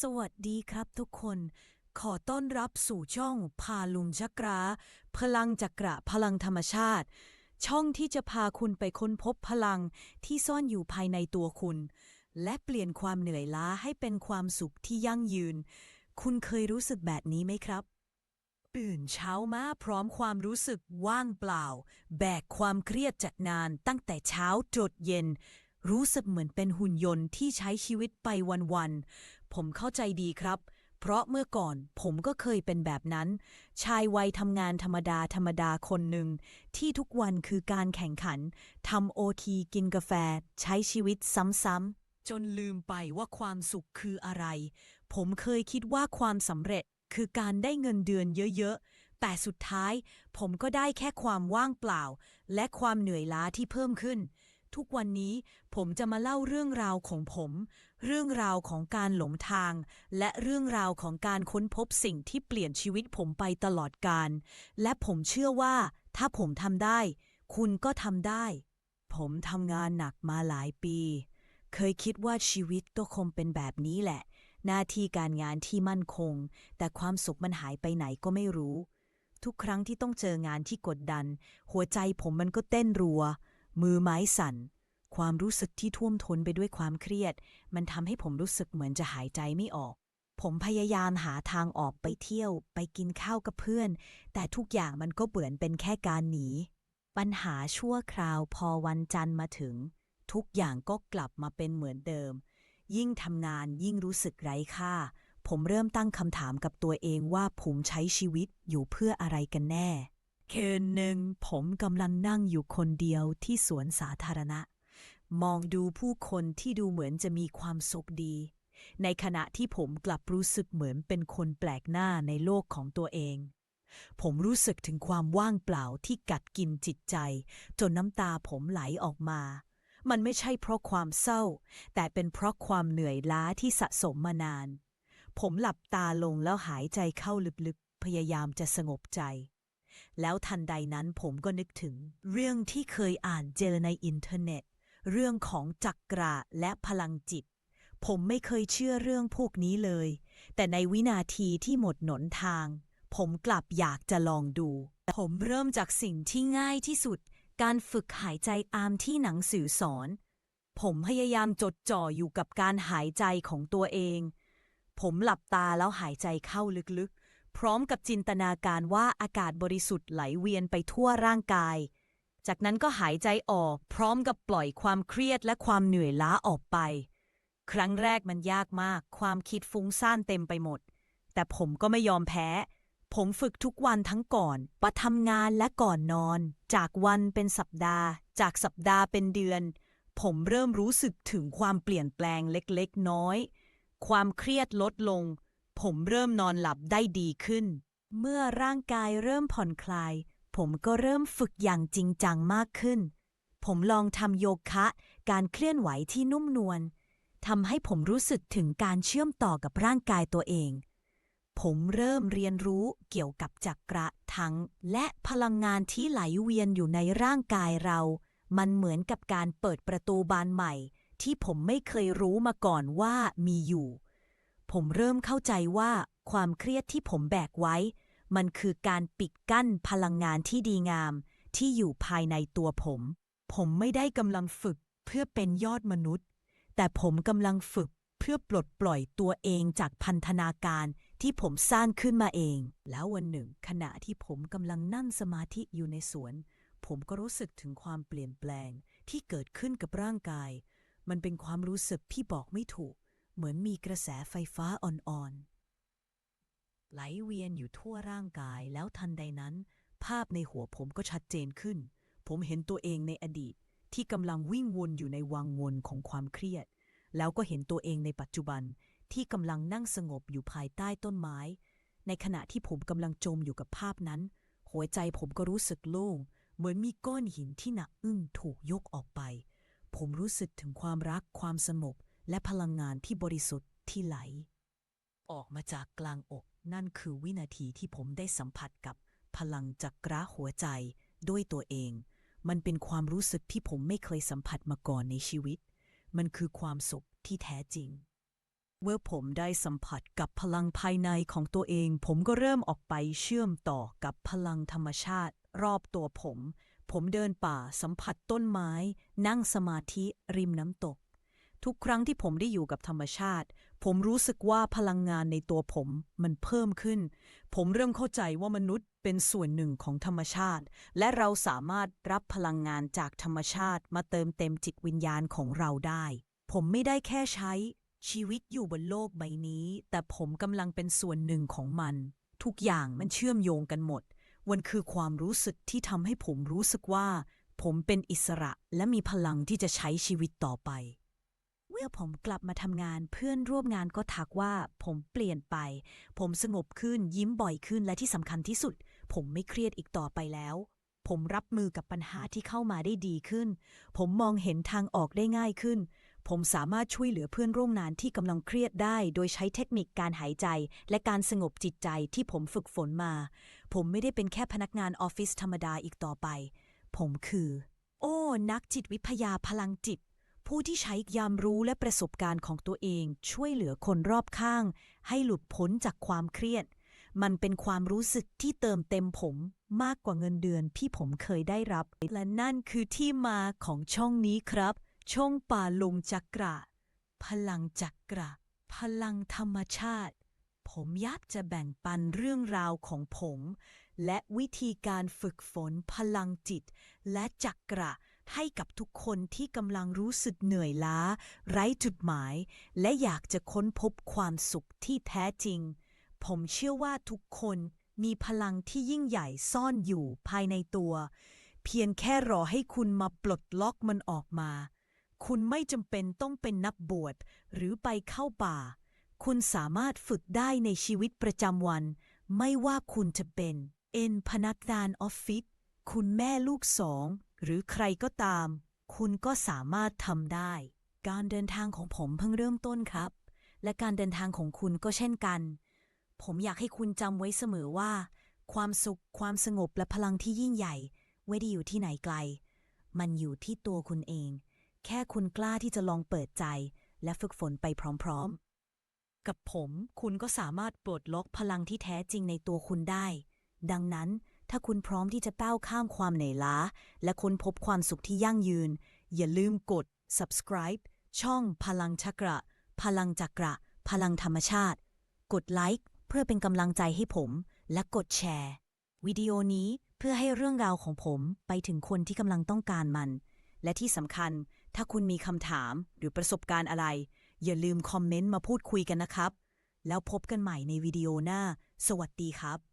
สวัสดีครับทุกคน ขอต้อนรับสู่ช่องพาลุงจักราพลังจักระพลังธรรมชาติ ช่องที่จะพาคุณไปค้นพบพลังที่ซ่อนอยู่ภายในตัวคุณ และเปลี่ยนความเหนื่อยล้าให้เป็นความสุขที่ยั่งยืน คุณเคยรู้สึกแบบนี้ไหมครับตื่นเช้ามาพร้อมความรู้สึกว่างเปล่า แบกความเครียดจากนานตั้งแต่เช้าจดเย็น รู้สึกเหมือนเป็นหุ่นยนต์ที่ใช้ชีวิตไปวันๆ ผมเข้าใจดีครับ เพราะเมื่อก่อนผมก็เคยเป็นแบบนั้น ชายวัยทำงานธรรมดาธรรมดาคนหนึ่ง ที่ทุกวันคือการแข่งขันทำโอทีกินกาแฟ ใช้ชีวิตซ้ำๆ จนลืมไปว่าความสุขคืออะไร ผมเคยคิดว่าความสำเร็จคือการได้เงินเดือนเยอะๆ แต่สุดท้าย ผมก็ได้แค่ความว่างเปล่า และความเหนื่อยล้าที่เพิ่มขึ้น ทุกวันนี้ผมจะมาเล่าเรื่องราวของผม เรื่องราวของการหลงทาง และเรื่องราวของการค้นพบสิ่งที่เปลี่ยนชีวิตผมไปตลอดกาลและผมเชื่อว่า ถ้าผมทำได้ คุณก็ทำได้ ผมทำงานหนักมาหลายปี เคยคิดว่าชีวิตก็คงเป็นแบบนี้แหละ หน้าที่การงานที่มั่นคง แต่ความสุขมันหายไปไหนก็ไม่รู้ ทุกครั้งที่ต้องเจองานที่กดดัน หัวใจผมมันก็เต้นรัว มือไม้สั่น ความรู้สึกที่ท่วมท้นไปด้วยความเครียด มันทำให้ผมรู้สึกเหมือนจะหายใจไม่ออก ผมพยายามหาทางออกไปเที่ยว ไปกินข้าวกับเพื่อน แต่ทุกอย่างมันก็เบือนเป็นแค่การหนี ปัญหาชั่วคราวพอวันจันทร์มาถึง ทุกอย่างก็กลับมาเป็นเหมือนเดิม ยิ่งทำงานยิ่งรู้สึกไร้ค่า ผมเริ่มตั้งคำถามกับตัวเองว่าผมใช้ชีวิตอยู่เพื่ออะไรกันแน่ คืนหนึ่งผมกำลังนั่งอยู่คนเดียวที่สวนสาธารณะ มองดูผู้คนที่ดูเหมือนจะมีความสุขดี ในขณะที่ผมกลับรู้สึกเหมือนเป็นคนแปลกหน้าในโลกของตัวเอง ผมรู้สึกถึงความว่างเปล่าที่กัดกินจิตใจ จนน้ำตาผมไหลออกมา มันไม่ใช่เพราะความเศร้า แต่เป็นเพราะความเหนื่อยล้าที่สะสมมานาน ผมหลับตาลงแล้วหายใจเข้าลึกๆ พยายามจะสงบใจ แล้วทันใดนั้นผมก็นึกถึง เรื่องที่เคยอ่านเจอในอินเทอร์เน็ต เรื่องของจักระและพลังจิต ผมไม่เคยเชื่อเรื่องพวกนี้เลย แต่ในวินาทีที่หมดหนนทาง ผมกลับอยากจะลองดู ผมเริ่มจากสิ่งที่ง่ายที่สุด การฝึกหายใจอามที่หนังสือสอน ผมพยายามจดจ่ออยู่กับการหายใจของตัวเอง ผมหลับตาแล้วหายใจเข้าลึก พร้อมกับจินตนาการว่าอากาศบริสุทธิ์ไหลเวียนไปทั่วร่างกาย จากนั้นก็หายใจออก พร้อมกับปล่อยความเครียดและความเหนื่อยล้าออกไป ครั้งแรกมันยากมาก ความคิดฟุ้งซ่านเต็มไปหมด แต่ผมก็ไม่ยอมแพ้ ผมฝึกทุกวันทั้งก่อนปะทำงานและก่อนนอน จากวันเป็นสัปดาห์ จากสัปดาห์เป็นเดือน ผมเริ่มรู้สึกถึงความเปลี่ยนแปลงเล็กๆ น้อย ความเครียดลดลง ผมเริ่มนอนหลับได้ดีขึ้น เมื่อร่างกายเริ่มผ่อนคลาย ผมก็เริ่มฝึกอย่างจริงจังมากขึ้น ผมลองทำโยคะ การเคลื่อนไหวที่นุ่มนวลทำให้ผมรู้สึกถึงการเชื่อมต่อกับร่างกายตัวเอง ผมเริ่มเรียนรู้เกี่ยวกับจักระทั้ง และพลังงานที่ไหลเวียนอยู่ในร่างกายเรา มันเหมือนกับการเปิดประตูบานใหม่ ที่ผมไม่เคยรู้มาก่อนว่ามีอยู่ ผมเริ่มเข้าใจว่าความเครียดที่ผมแบกไว้ มันคือการปิดกั้นพลังงานที่ดีงาม ที่อยู่ภายในตัวผม ผมไม่ได้กำลังฝึกเพื่อเป็นยอดมนุษย์ แต่ผมกำลังฝึกเพื่อปลดปล่อยตัวเองจากพันธนาการที่ผมสร้างขึ้นมาเอง แล้ววันหนึ่ง ขณะที่ผมกำลังนั่งสมาธิอยู่ในสวน ผมก็รู้สึกถึงความเปลี่ยนแปลงที่เกิดขึ้นกับร่างกาย มันเป็นความรู้สึกที่บอกไม่ถูก เหมือนมีกระแสไฟฟ้าอ่อนๆ ไหลเวียนอยู่ทั่วร่างกายแล้วทันใดนั้น ภาพในหัวผมก็ชัดเจนขึ้น ผมเห็นตัวเองในอดีตที่กำลังวิ่งวนอยู่ในวังวนของความเครียด แล้วก็เห็นตัวเองในปัจจุบันที่กำลังนั่งสงบอยู่ภายใต้ต้นไม้ ในขณะที่ผมกำลังจมอยู่กับภาพนั้น หัวใจผมก็รู้สึกโล่ง เหมือนมีก้อนหินที่หนักอึ้งถูกยกออกไป ผมรู้สึกถึงความรักความสงบ และพลังงานที่บริสุทธิ์ที่ไหล ออกมาจากกลางอก นั่นคือวินาทีที่ผมได้สัมผัสกับพลังจักระหัวใจด้วยตัวเอง มันเป็นความรู้สึกที่ผมไม่เคยสัมผัสมาก่อนในชีวิต มันคือความสุขที่แท้จริง เมื่อผมได้สัมผัสกับพลังภายในของตัวเอง ผมก็เริ่มออกไปเชื่อมต่อกับพลังธรรมชาติ รอบตัวผม ผมเดินป่าสัมผัสต้นไม้ นั่งสมาธิริมน้ำตก ทุกครั้งที่ผมได้อยู่กับธรรมชาติ ผมรู้สึกว่าพลังงานในตัวผมมันเพิ่มขึ้น ผมเริ่มเข้าใจว่ามนุษย์เป็นส่วนหนึ่งของธรรมชาติ และเราสามารถรับพลังงานจากธรรมชาติมาเติมเต็มจิตวิญญาณของเราได้ ผมไม่ได้แค่ใช้ชีวิตอยู่บนโลกใบนี้ แต่ผมกำลังเป็นส่วนหนึ่งของมัน ทุกอย่างมันเชื่อมโยงกันหมด มันคือความรู้สึกที่ทำให้ผมรู้สึกว่า ผมเป็นอิสระและมีพลังที่จะใช้ชีวิตต่อไป มื่อผมกลับมาทำงานเพื่อนร่วมงานก็ทักว่า ผมเปลี่ยนไป ผมสงบขึ้นยิ้มบ่อยขึ้นและที่สำคัญที่สุด ผมไม่เครียดอีกต่อไปแล้ว ผมรับมือกับปัญหาที่เข้ามาได้ดีขึ้น ผมมองเห็นทางออกได้ง่ายขึ้น ผมสามารถช่วยเหลือเพื่อนร่วมงานที่กำลังเครียดได้ โดยใช้เทคนิคการหายใจ และการสงบจิตใจที่ผมฝึกฝนมา ผมไม่ได้เป็นแค่พนักงานออฟฟิศธรรมดาอีกต่อไป ผมคือ โอ้ นักจิตวิทยาพลังจิต ผู้ที่ใช้ยามรู้และประสบการณ์ของตัวเองช่วยเหลือคนรอบข้าง ให้หลุดพ้นจากความเครียด มันเป็นความรู้สึกที่เติมเต็มผมมากกว่าเงินเดือนที่ผมเคยได้รับ และนั่นคือที่มาของช่องนี้ครับ ช่องป่าลงจักระ พลังจักระ พลังธรรมชาติ ผมอยากจะแบ่งปันเรื่องราวของผม และวิธีการฝึกฝนพลังจิต และจักระ ให้กับทุกคนที่กำลังรู้สึกเหนื่อยล้า ไร้จุดหมาย และอยากจะค้นพบความสุขที่แท้จริง ผมเชื่อว่าทุกคนมีพลังที่ยิ่งใหญ่ซ่อนอยู่ภายในตัว เพียงแค่รอให้คุณมาปลดล็อกมันออกมา คุณไม่จำเป็นต้องเป็นนักบวชหรือไปเข้าป่า คุณสามารถฝึกได้ในชีวิตประจำวัน ไม่ว่าคุณจะเป็น เอ็นพนักงานออฟฟิศคุณแม่ลูกสอง หรือใครก็ตาม คุณก็สามารถทำได้ การเดินทางของผมเพิ่งเริ่มต้นครับ และการเดินทางของคุณก็เช่นกัน ผมอยากให้คุณจำไว้เสมอว่า ความสุข ความสงบและพลังที่ยิ่งใหญ่ไม่ได้อยู่ที่ไหนไกล มันอยู่ที่ตัวคุณเอง แค่คุณกล้าที่จะลองเปิดใจ และฝึกฝนไปพร้อมๆ กับผม คุณก็สามารถปลดล็อกพลังที่แท้จริงในตัวคุณได้ ดังนั้น ถ้าคุณพร้อมที่จะก้าวข้ามความเหนื่อยล้า และค้นพบความสุขที่ยั่งยืน อย่าลืมกด subscribe ช่องพลังชักระ พลังจักระ พลังธรรมชาติ กดไลค์เพื่อเป็นกำลังใจให้ผม และกดแชร์ วิดีโอนี้เพื่อให้เรื่องราวของผมไปถึงคนที่กำลังต้องการมัน และที่สำคัญ ถ้าคุณมีคำถามหรือประสบการณ์อะไร อย่าลืมคอมเมนต์มาพูดคุยกันนะครับ แล้วพบกันใหม่ในวิดีโอหน้า สวัสดีครับ